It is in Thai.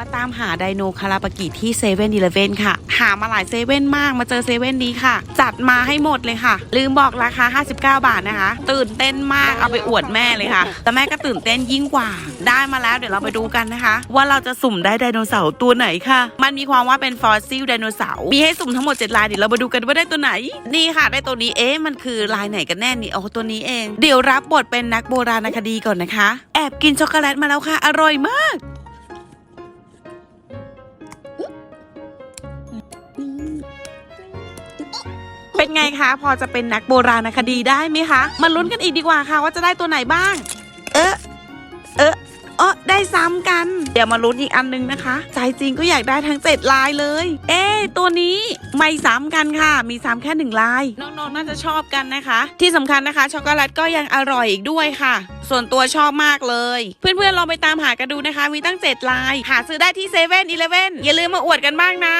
มาตามหาไดโนคาราบากิที่เซเว่นอีเลฟเว่นค่ะ หามาหลายเซเว่นมากมาเจอเซเว่นนี้ค่ะ จัดมาให้หมดเลยค่ะ ลืมบอกราคา 59 บาทนะคะ ตื่นเต้นมากเอาไปอวดแม่เลยค่ะ แต่แม่ก็ตื่นเต้นยิ่งกว่า ได้มาแล้วเดี๋ยวเราไปดูกันนะคะ ว่าเราจะสุ่มได้ไดโนเสาร์ตัวไหนค่ะ มันมีความว่าเป็นฟอสซิลไดโนเสาร์มีให้สุ่มทั้งหมด7ลายเดี๋ยวเรามาดูกันว่าได้ตัวไหน นี่ค่ะ ได้ตัวนี้เอ๊ะมันคือลายไหนกันแน่นี่โอ้ตัวนี้เอง เดี๋ยวรับบทเป็นนักโบราณคดีก่อนนะคะ แอบกินช็อกโกแลตมาแล้วค่ะ อร่อยมาก เป็นไงคะ พอจะเป็นนักโบราณคดีได้ไหมคะ มาลุ้นกันอีกดีกว่าค่ะ ว่าจะได้ตัวไหนบ้าง เอ๊ะเอ๊ะเออได้ซ้ำกัน เดี๋ยวมาลุ้นอีกอันนึงนะคะ ใจจริงก็อยากได้ทั้งเจ็ดลายเลย เอ๊ตัวนี้ไม่ซ้ำกันค่ะ มีซ้ำแค่หนึ่งลาย น้องๆน่าจะชอบกันนะคะ ที่สำคัญนะคะช็อกโกแลตก็ยังอร่อยอีกด้วยค่ะ ส่วนตัวชอบมากเลย เพื่อนๆลองไปตามหากันดูนะคะ มีตั้ง 7 ลาย หาซื้อได้ที่เซเว่นอีเลฟเว่นอย่าลืมมาอวดกันบ้างนะ